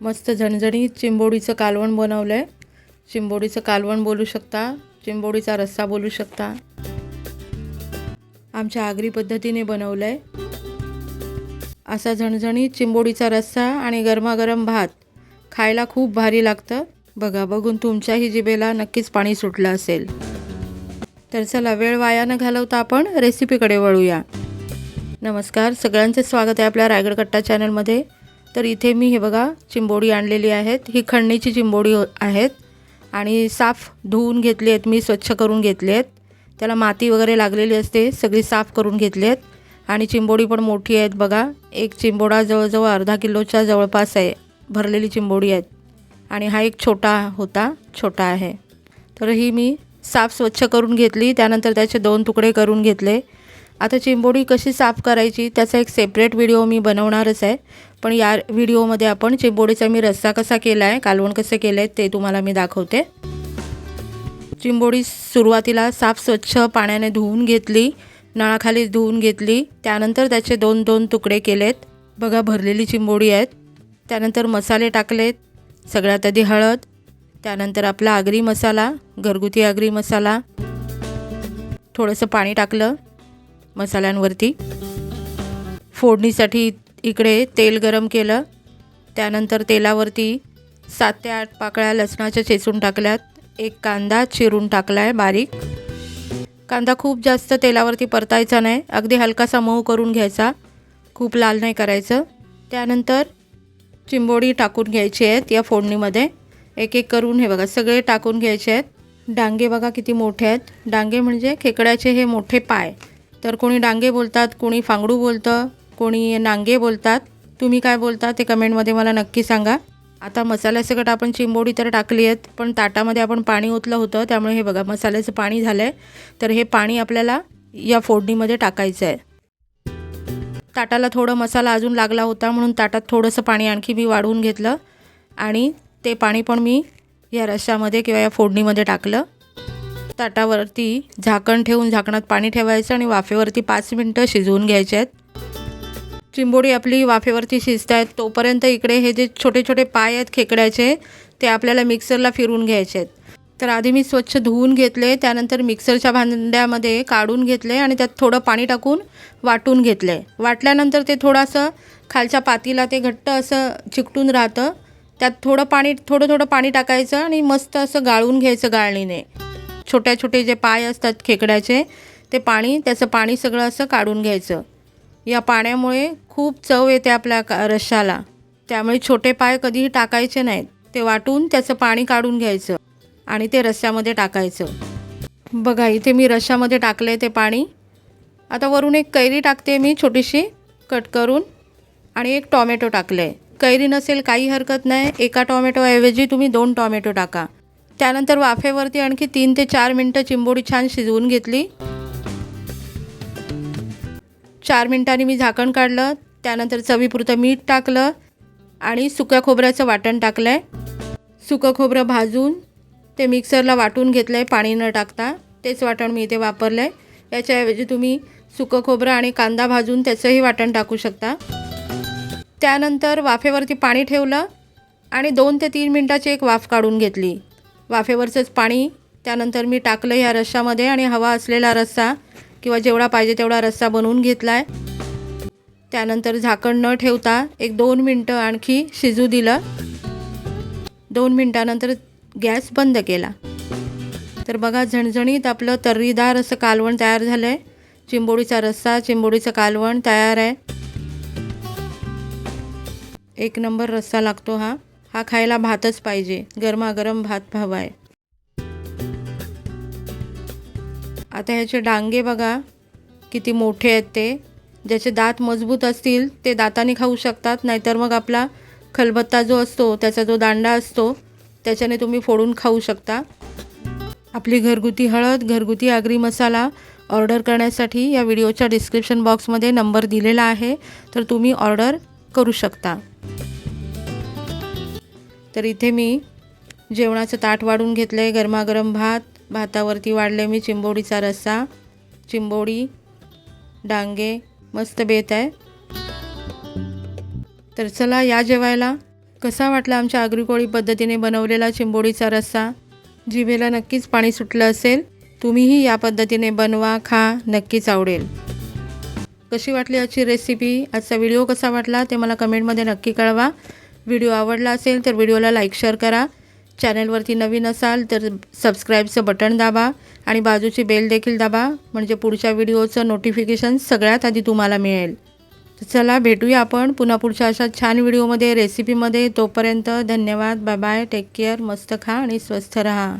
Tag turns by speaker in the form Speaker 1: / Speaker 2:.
Speaker 1: मस्त झणझणीत चिंबोडीचं कालवण बनवलं आहे चिंबोडीचं कालवण बोलू शकता चिंबोडीचा रस्सा बोलू शकता. आमच्या आगरी पद्धतीने बनवलं आहे असा झणझणीत चिंबोडीचा रस्सा आणि गरमागरम भात खायला खूप भारी लागतं. बघा बघून तुमच्याही जिभेला नक्कीच पाणी सुटलं असेल. तर चला वेळ वाया न घालवता आपण रेसिपीकडे वळूया. नमस्कार सगळ्यांचे स्वागत आहे आपल्या रायगड कट्टा चॅनलमध्ये तर इथे मी हे बघा चिंबोडी आणलेली आहेत. ही खंडणीची चिंबोडी हो- आहेत. आणि साफ धुवून घेतली आहेत मी स्वच्छ करून घेतली आहेत. त्याला माती वगैरे लागलेली असते सगळी साफ करून घेतली आहेत. आणि चिंबोडी पण मोठी आहेत बघा. एक चिंबोडा जवळजवळ अर्धा किलोच्या जवळपास आहे भरलेली चिंबोडी आहेत. आणि हा एक छोटा होता छोटा आहे. तर ही मी साफ स्वच्छ करून घेतली त्यानंतर त्याचे दोन तुकडे करून घेतले. आता चिंबोडी कशी साफ करायची त्याचा एक सेपरेट व्हिडिओ मी बनवणारच आहे. पण या व्हिडिओमध्ये आपण चिंबोडीचा मी रस्सा कसा केला आहे कालवण कसं केलं आहे ते तुम्हाला मी दाखवते. चिंबोडी सुरुवातीला साफ स्वच्छ पाण्याने धुवून घेतली नळाखाली धुवून घेतली त्यानंतर त्याचे दोन दोन तुकडे केलेत. बघा भरलेली चिंबोडी आहेत. त्यानंतर मसाले टाकलेत सगळ्यात आधी हळद त्यानंतर आपला आगरी मसाला घरगुती आगरी मसाला. थोडंसं पाणी टाकलं. मसाल्यांवरती. फोडणीसाठी इकडे तेल गरम केलं. त्यानंतर तेलावरती सात ते आठ पाकळ्या लसणाच्या चेचून टाकल्यात. एक कांदा चिरून टाकला आहे बारीक. कांदा खूप जास्त तेलावरती परतायचा नाही. अगदी हलकासा मऊ करून घ्यायचा. खूप लाल नाही करायचं. त्यानंतर चिंबोडी टाकून घ्यायची आहेत या फोडणीमध्ये. एक एक करून हे बघा सगळे टाकून घ्यायचे आहेत. डांगे बघा किती मोठे आहेत. डांगे म्हणजे खेकड्याचे हे मोठे पाय. तर कोणी डांगे बोलतात कोणी फांगडू बोलतं कोणी नांगे बोलतात. तुम्ही काय बोलता ते कमेंटमध्ये मला नक्की सांगा. आता मसाल्यासकट आपण चिंबोडी तर टाकली आहेत पण ताटामध्ये आपण पाणी ओतलं होतं त्यामुळे हे बघा मसाल्याचं पाणी झालं आहे तर हे पाणी आपल्याला या फोडणीमध्ये टाकायचं आहे ताटाला थोडं मसाला अजून लागला होता म्हणून ताटात थोडंसं पाणी आणखी मी वाढवून घेतलं. आणि ते पाणी पण मी या रश्श्यामध्ये किंवा या फोडणीमध्ये टाकलं. ताटावरती झाकण ठेवून झाकणात पाणी ठेवायचं आणि वाफेवरती पाच मिनटं शिजवून घ्यायचे आहेत. चिंबोडी आपली वाफेवरती शिजत आहेत. तोपर्यंत इकडे हे जे छोटे छोटे पाय आहेत खेकड्याचे ते आपल्याला मिक्सरला फिरून घ्यायचे आहेत. तर आधी मी स्वच्छ धुवून घेतले त्यानंतर मिक्सरच्या भांड्यामध्ये काढून घेतले आणि त्यात थोडं पाणी टाकून वाटून घेतले. वाटल्यानंतर ते थोडंसं खालच्या पातीला ते घट्ट असं चिकटून राहतं. त्यात थोडं पाणी थोडं थोडं पाणी टाकायचं आणि मस्त असं गाळून घ्यायचं गाळणीने. छोट्या छोटे जे पाय असतात खेकड्याचे ते पाणी त्याचं पाणी सगळं असं काढून घ्यायचं. या पाण्यामुळे खूप चव येते आपल्या का रश्शाला त्यामुळे छोटे पाय कधीही टाकायचे नाहीत. ते वाटून त्याचं पाणी काढून घ्यायचं आणि ते रश्श्यामध्ये टाकायचं. बघा इथे मी रश्श्यामध्ये टाकले ते पाणी. आता वरून एक कैरी टाकते मी छोटीशी कट करून. आणि एक टॉमॅटो टाकलं आहे कैरी नसेल काही हरकत नाही. एका टॉमॅटोऐवजी तुम्ही दोन टॉमॅटो टाका. त्यानंतर वाफेवरती आणखी तीन ते चार मिनटं चिंबोडी छान शिजवून घेतली. चार मिनटांनी मी झाकण काढलं त्यानंतर चवीपुरतं मीठ टाकलं आणि सुक्या खोबऱ्याचं वाटण टाकलं आहे सुकं खोबरं भाजून ते मिक्सरला वाटून घेतलं आहे पाणी न टाकता. तेच वाटण मी इथे वापरलं आहे याच्याऐवजी तुम्ही सुकं खोबरं आणि कांदा भाजून त्याचंही वाटण टाकू शकता. त्यानंतर वाफेवरती पाणी ठेवलं आणि दोन ते तीन मिनटाची एक वाफ काढून घेतली. वाफेवरचंच पाणी त्यानंतर मी टाकलं ह्या रस्सामध्ये आणि हवा असलेला रस्सा किंवा जेवढा पाहिजे तेवढा रस्सा बनवून घेतला आहे त्यानंतर झाकण न ठेवता एक दोन मिनटं आणखी शिजू दिलं. दोन मिनटानंतर गॅस बंद केला. तर बघा झणझणीत आपलं तर्रीदार असं कालवण तयार झालं आहे चिंबोडीचा रस्सा चिंबोडीचं कालवण तयार आहे. एक नंबर रस्सा लागतो हा. हा खायला भातच पाहिजे. गरमागरम भात हवा आहे आता ह्याचे डांगे बघा किती मोठे आहेत ते. ज्याचे दात मजबूत असतील ते दाताने खाऊ शकतात. नाहीतर मग आपला खलबत्ता जो असतो त्याचा जो दांडा असतो त्याच्याने तुम्ही फोडून खाऊ शकता. आपली घरगुती हळद घरगुती आगरी मसाला ऑर्डर करण्यासाठी या व्हिडिओच्या डिस्क्रिप्शन बॉक्समध्ये नंबर दिलेला आहे तर तुम्ही ऑर्डर करू शकता. तर इथे मी जेवणाचं ताट वाढून घेतलं आहे गरमागरम भात भातावरती वाढले मी चिंबोडीचा रस्सा चिंबोडी डांगे मस्त बेत आहे. तर चला या जेवायला. कसा वाटला आमच्या आगरी कोळी पद्धतीने बनवलेला चिंबोडीचा रस्सा? जिभेला नक्कीच पाणी सुटलं असेल. तुम्हीही या पद्धतीने बनवा खा नक्कीच आवडेल. कशी वाटली आजची रेसिपी आजचा व्हिडिओ कसा वाटला ते मला कमेंटमध्ये नक्की कळवा. व्हिडिओ आवडला असेल तर व्हिडिओला लाईक शेअर करा. चॅनलवरती नवीन असाल तर सबस्क्राईबचं बटन दाबा आणि बाजूची बेल देखील दाबा म्हणजे पुढच्या व्हिडिओचं नोटिफिकेशन सगळ्यात आधी तुम्हाला मिळेल. तर चला भेटूया आपण पुन्हा पुढच्या अशा छान व्हिडिओमध्ये रेसिपीमध्ये तोपर्यंत धन्यवाद बाय बाय टेक केअर मस्त खा आणि स्वस्थ रहा.